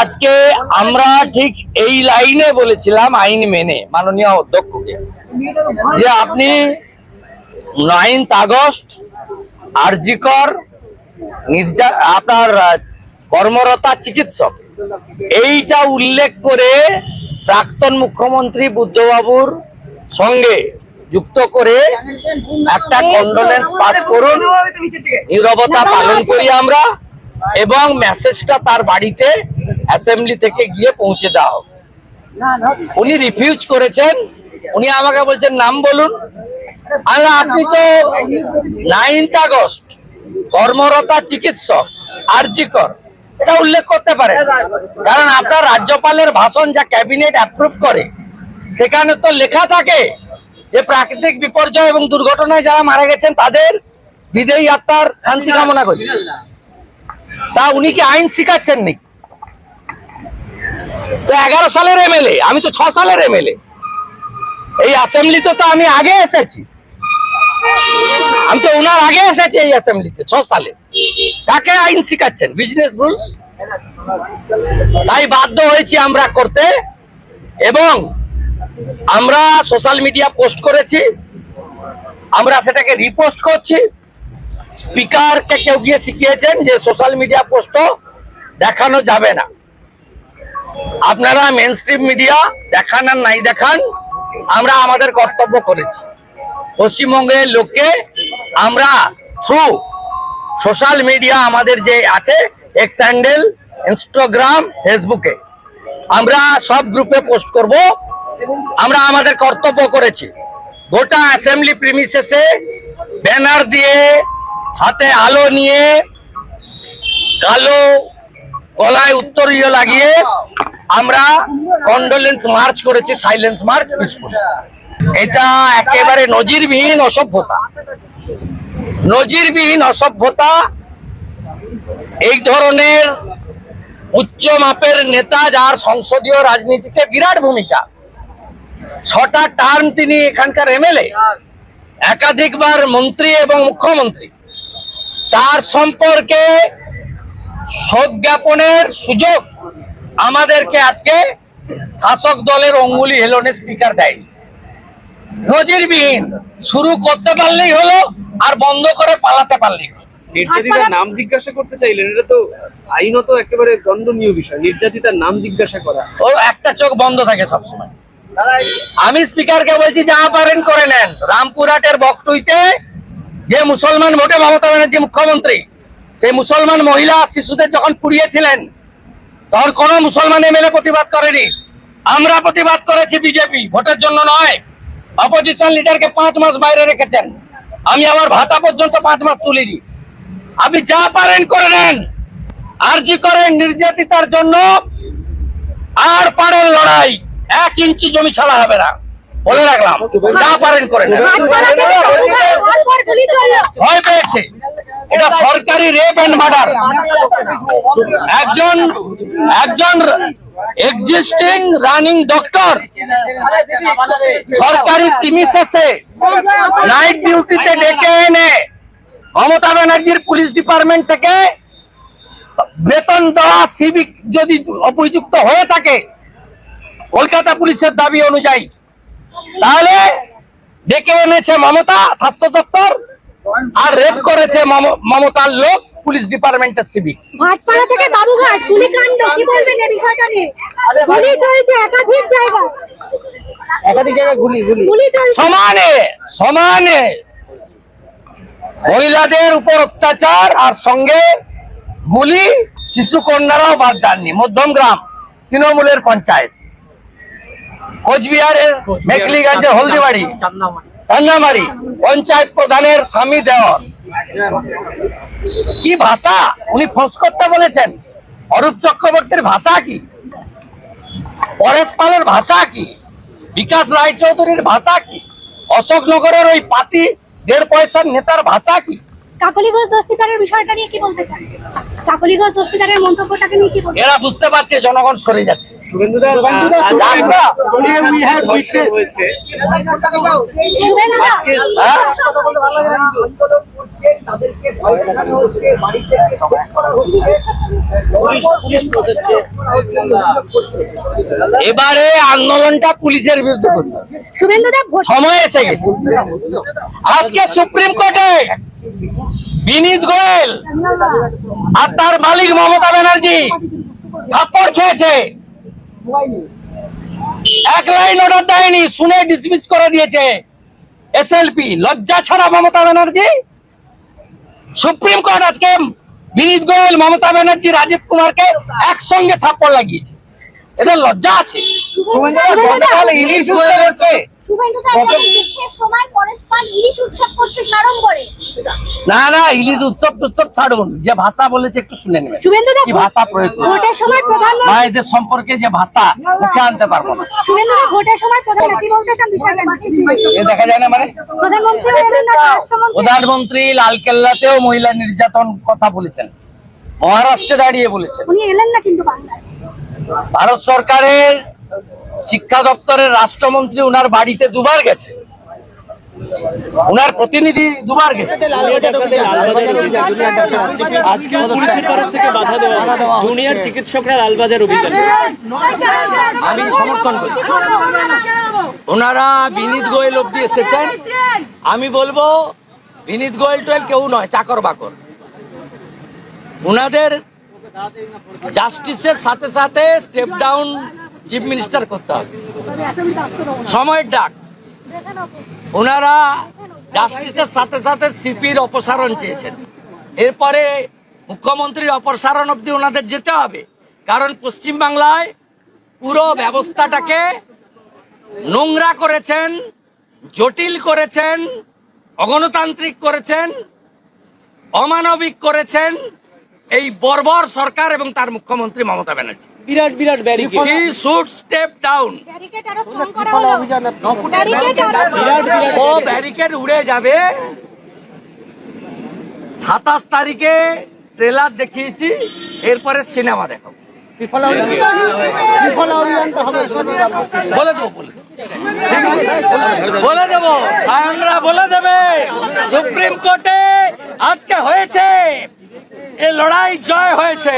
আজকে আমরা ঠিক এই লাইনে বলেছিলাম আইন মেনে, মাননীয় অধ্যক্ষকে, যে আপনি নাইন্থ আগস্ট আরজিকর নির্যা আপনার কর্মরতা চিকিৎসক। এইটা উল্লেখ করে প্রাক্তন মুখ্যমন্ত্রী বুদ্ধবাবুর সঙ্গে যুক্ত করে একটা কন্ডোলেন্স পাস করুন। নীরবতা পালন করি আমরা এবং মেসেজটা তার বাড়িতে অ্যাসেম্বলি থেকে গিয়ে পৌঁছে দেওয়া হোক। উনি রিফিউজ করেছেন। উনি আমাকে বলছেন, নাম বলুন। আপনি তো নাইন্থ আগস্ট, কর্মরতা চিকিৎসক, আরজিকর। এটা উল্লেখ করতে পারে কারণ আপনার রাজ্যপালের ভাষণ যা ক্যাবিনেট অ্যাপ্রুভ করে, সেখানে তো লেখা থাকে যে প্রাকৃতিক বিপর্যয় এবং দুর্ঘটনায় যারা মারা গেছেন, তাদের বিদেয়ী আত্মার শান্তি কামনা করি। তা উনি কি আইন শিখাচ্ছেন নাকি? তো এগারো সালের এমএলএ আমি তো ছ সালের এমএলএ এই অ্যাসেম্বলিতে তো আমি আগে এসেছি। আমি তো ওনার আগে এসেছি এই অ্যাসেম্বলিতে ছ সালে। কাকে আইন শিখাচ্ছেন বিজনেস রুলস তাই বাধ্য হয়েছি আমরা করতে এবং আমরা সোশ্যাল মিডিয়া পোস্ট করেছি। আমরা সেটাকে রিপোস্ট করছি। স্পিকারকে কেউ গিয়ে শিখিয়েছেন যে সোশ্যাল মিডিয়া পোস্টও দেখানো যাবে না। আপনারা মেন মিডিয়া দেখান আর নাই দেখান, আমরা আমাদের কর্তব্য করেছি। পশ্চিমবঙ্গের লোককে আমরা থ্রু সোশ্যাল মিডিয়া আমাদের যে আছে এক্স হ্যান্ডেল ইনস্টাগ্রাম ফেসবুকে আমরা সব গ্রুপে পোস্ট করব। আমরা আমাদের কর্তব্য করেছি। গোটা অ্যাসেম্বলি প্রিমিসেসে ব্যানার দিয়ে, হাতে আলো নিয়ে, কালো গলায় উত্তরীয় লাগিয়ে আমরা কন্ডোলেন্স মার্চ করেছি সাইলেন্স মার্চ এটা একেবারে নজিরবিহীন অসভ্যতা। নজিরবিহীন অসভ্যতা, এই ধরনের উচ্চ মাপের নেতা যার সংসদীয় রাজনীতিতে বিরাট ভূমিকা, ছটা টার্ম তিনি এখানকার এমএলএ একাধিকবার মন্ত্রী এবং মুখ্যমন্ত্রী, তার সম্পর্কে শোক জ্ঞাপনের সুযোগ আমাদেরকে আজকে শাসক দলের অঙ্গুলি হেলনে স্পিকার দেয়। নজিরবিহীন। শুরু করতে পারলেই হলো আর বন্ধ করে পালাতে পারলেই হলো। নির্যাতিতার নাম জিজ্ঞাসা করতে চাইলেন এটা তো আইনত একেবারে দণ্ডনীয় বিষয় নির্যাতিতার নাম জিজ্ঞাসা করা। ওর একটা চোখ বন্ধ থাকে সবসময়। আমি স্পিকারকে বলছি যা পারেন করে নেন। রামপুরহাটের যে মুসলমান ভোটে মমতা ব্যানার্জি মুখ্যমন্ত্রী সেই মুসলমান মহিলা শিশুদের যখন পুড়িয়েছিলেন তখন কোন মুসলমান এমএলএ প্রতিবাদ করেনি। আমরা প্রতিবাদ করেছি বিজেপি ভোটের জন্য নয়। অপোজিশন লিডারকে পাঁচ মাস বাইরে রেখেছেন। আমি আমার ভাতা পর্যন্ত পাঁচ মাস তুলিনি। আপনি যা পারেন করে নেন। আরজি করেন নির্যাতিতার জন্য। আর পারেন লড়াই। এক ইঞ্চি জমি ছাড়া হবে না। বলে রাখলাম যা পারেন করে নেন। ভয় পেয়েছে। এটা সরকারি রেপ এন্ড মার্ডার একজন একজন এক্সিস্টিং রানিং ডক্টর সরকারি প্রিমিসেসে নাইট ডিউটিতে ডেকে এনে মমতা ব্যানার্জির পুলিশ ডিপার্টমেন্ট থেকে বেতন দেওয়া সিভিক যদি অভিযুক্ত হয়ে থাকে, কলকাতা পুলিশের দাবি অনুযায়ী। তাহলে ডেকে এনেছে মমতা, স্বাস্থ্য দপ্তর আর রেপ করেছে মমতার লোক পুলিশ ডিপার্টমেন্টের সিভিক ভাটপাড়া থেকে বাবুঘাট গুলিকাণ্ড কি বলবেন এই বিষয়টা নিয়ে? গুলি চলছে একাধিক জায়গা একাধিক জায়গায় গুলি গুলি। গুলি সমানে সমানে মহিলাদের উপর অত্যাচার আর সঙ্গে গুলি শিশু কন্যারাও বাদ যাননি। মধ্যমগ্রাম তৃণমূলের পঞ্চায়েত। কোচবিহারের মেকলিগঞ্জের হলদিবাড়ি। চান্দামারি পঞ্চায়েত প্রধানের স্বামী দেওয়ার। কি ভাষা? উনি ফোঁস করতে বলেছেন। অরূপ চক্রবর্তীর ভাষা কি? পরেশ পালের ভাষা কি? বিকাশ রায়চৌধুরীর ভাষা কি? অশোকনগরের ওই পাতি দেড় পয়সার নেতার ভাষা কি? কাকলিগঞ্জ দস্তিদারের বিষয়টা নিয়ে কি বলতে চান? কাকলিগঞ্জ দস্তিদারের মন্তব্যটাকে নিয়ে কি এরা বুঝতে পারছে জনগণ সরে যাচ্ছে। শুভেন্দুদার জানতো? হয়েছে শুভেন্দুদা, আজকে হ্যাঁ? হচ্ছে তাদেরকে ভয় দেখানো হচ্ছে বাড়ি থেকে করা হচ্ছে এবারে আন্দোলনটা পুলিশের বিরুদ্ধে করতে শুভেন্দু দেব সময় এসে গেছে আজকে সুপ্রিম কোর্টে বিনীত গোয়েল আর তার মালিক মমতা ব্যানার্জি থাপ্পড় খেয়েছে এক লাইন অর্ডার দেয়নি শুনে ডিসমিস করে দিয়েছে এসএলপি লজ্জা ছাড়া মমতা ব্যানার্জি? সুপ্রিম কোর্ট আজকে বিনীত গোয়েল মমতা ব্যানার্জি রাজীব কুমারকে একসঙ্গে থাপ্পড় লাগিয়েছে। এদের লজ্জা আছে। না না ইলিশ উৎসব টুৎসব ছাড়ুন। যে ভাষা বলেছে একটু শুনে নেবেন। কি ভাষা প্রয়োগ করছে? ভোটের সময় প্রধানমন্ত্রী মায়েদের সম্পর্কে যে ভাষা মুখে আনতে পারব না। দেখা যায় না মানে? প্রধানমন্ত্রী বললেন না রাষ্ট্রমন্ত্রী প্রধানমন্ত্রী লালকেল্লাতেও মহিলা নির্যাতন কথা বলেছেন। মহারাষ্ট্রে দাঁড়িয়ে বলেছেন। উনি এলেন না কিন্তু বাংলায়। ভারত সরকারের শিক্ষা দপ্তরের রাষ্ট্রমন্ত্রী উনার বাড়িতে দুবার গেছে। উনার প্রতিনিধি দুবার গেছে। আজকে পুলিশের তরফ থেকে বাধা দেওয়া জুনিয়র চিকিৎসকরা লালবাজার অভিযান আমি সমর্থন করি। ওনারা বিনীত গোয়েল অব্দি এসেছেন। আমি বলব বিনীত গোয়েল টোয়েল কেউ নয় চাকর বাকর। ওনাদের জাস্টিসের সাথে সাথে স্টেপ ডাউন চিফ মিনিস্টার করতে হবে। সময়ের ডাক। ওনারা জাস্টিসের সাথে সাথে সিপির অপসারণ চেয়েছেন। এরপরে মুখ্যমন্ত্রীর অপসারণ অব্দি ওনাদের যেতে হবে। কারণ পশ্চিমবাংলায় পুরো ব্যবস্থাটাকে নোংরা করেছেন, জটিল করেছেন, অগণতান্ত্রিক করেছেন, অমানবিক করেছেন এই বর্বর সরকার এবং তার মুখ্যমন্ত্রী মমতা ব্যানার্জি। বিরাট বিরাট ব্যারিকেড শুড স্টেপ ডাউন ও ব্যারিকেড উড়ে যাবে। সাতাশ তারিখে ট্রেলার দেখিয়েছি এরপরে সিনেমা দেখো বলে দেবো বলে দেবো। ঠিক বলে দেবো সায়নরা বলে দেবে। সুপ্রিম কোর্টে আজকে হয়েছে এ লড়াই জয় হয়েছে।